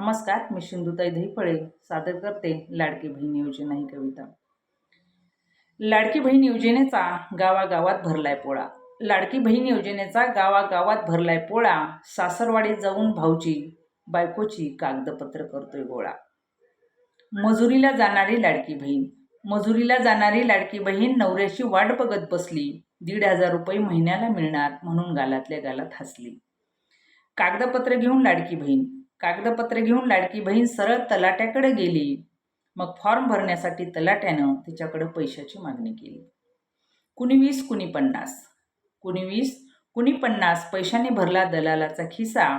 नमस्कार मी सिंधुताई दहीफळे सादर करते लाडकी बहीण योजना ही कविता. लाडकी बहीण योजनेचा गावागावात भरलाय पोळा. लाडकी बहीण योजनेचा गावागावात भरलाय पोळा. सासरवाडीत जाऊन भाऊची बायकोची कागदपत्र करतोय गोळा. मजुरीला जाणारी लाडकी बहीण. मजुरीला जाणारी लाडकी बहीण नवऱ्याची वाट बघत बसली. दीड हजार रुपये महिन्याला मिळणार म्हणून गालातल्या गालात हसली. कागदपत्र घेऊन लाडकी बहीण. कागदपत्र घेऊन लाडकी बहीण सरळ तलाट्याकडे गेली. मग फॉर्म भरण्यासाठी तलाट्यानं तिच्याकडे पैशाची मागणी केली. कुणी वीस कुणी पन्नास. कुणी वीस कुणी पन्नास पैशाने भरला दलालाचा खिसा.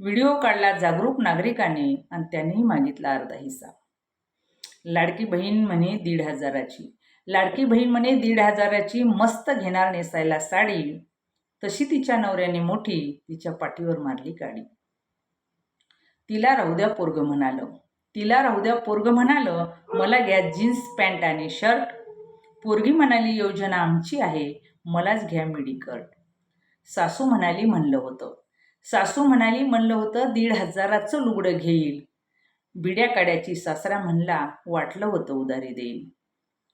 व्हिडिओ काढला जागरूक नागरिकाने आणि त्यानेही मागितला अर्धा हिस्सा. लाडकी बहीण म्हणे दीड हजाराची. लाडकी बहीण म्हणे दीड हजाराची मस्त घेणार नेसायला साडी. तशी तिच्या नवऱ्याने मोठी तिच्या पाठीवर मारली काडी तिला राहू द्या पोरग म्हणालं. तिला राहू द्या पोरग म्हणालं मला घ्या जीन्स पॅन्ट आणि शर्ट. पोरगी म्हणाली योजना आमची आहे मलाच घ्या मेडिकल. सासू म्हणाली म्हणलं होतं. सासू म्हणाली म्हणलं होतं दीड हजाराचं लुगडं घेईल. बिड्या काड्याची सासरा म्हणला वाटलं होतं उधारी देईल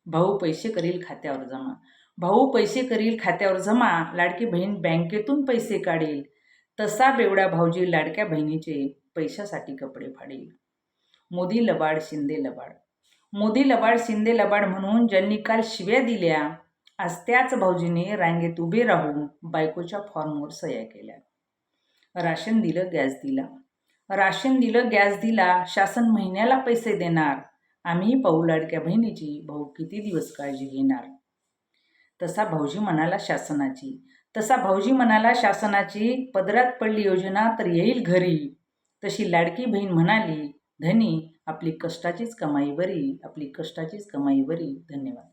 भाऊ पैसे करील खात्यावर जमा. भाऊ पैसे करील खात्यावर जमा. लाडकी बहीण बँकेतून पैसे काढेल. तसा बेवड्या भाऊजी लाडक्या बहिणीचे पैशासाठी कपडे फाडेल. मोदी लबाड शिंदे लबाड. मोदी लबाड शिंदे लबाड म्हणून ज्यांनी काल शिव्या दिल्या आज त्याच भाऊजीने रांगेत उभे राहून बायकोच्या फॉर्मवर सह्या केल्या. राशन दिलं गॅस दिला. राशन दिलं गॅस दिला शासन महिन्याला पैसे देणार. आम्ही पाहू लाडक्या बहिणीची भाऊ किती दिवस काळजी घेणार? तसा भाऊजी म्हणाला शासनाची. तसा भाऊजी म्हणाला शासनाची पदरात पडली योजना तर येईल घरी. तशी लाडकी बहीण म्हणाली धनी आपली कष्टाचीच कमाई बरी आपली कष्टाचीच कमाई बरी. धन्यवाद.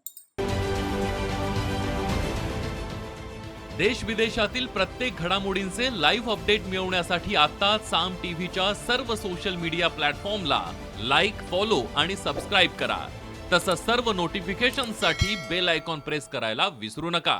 देश विदेशातील प्रत्येक घडामोडींचे लाईव्ह अपडेट मिळवण्यासाठी आता साम टीव्हीच्या सर्व सोशल मीडिया प्लॅटफॉर्मला लाईक फॉलो आणि सबस्क्राईब करा. तसंच सर्व नोटिफिकेशनसाठी बेल आयकॉन प्रेस करायला विसरू नका.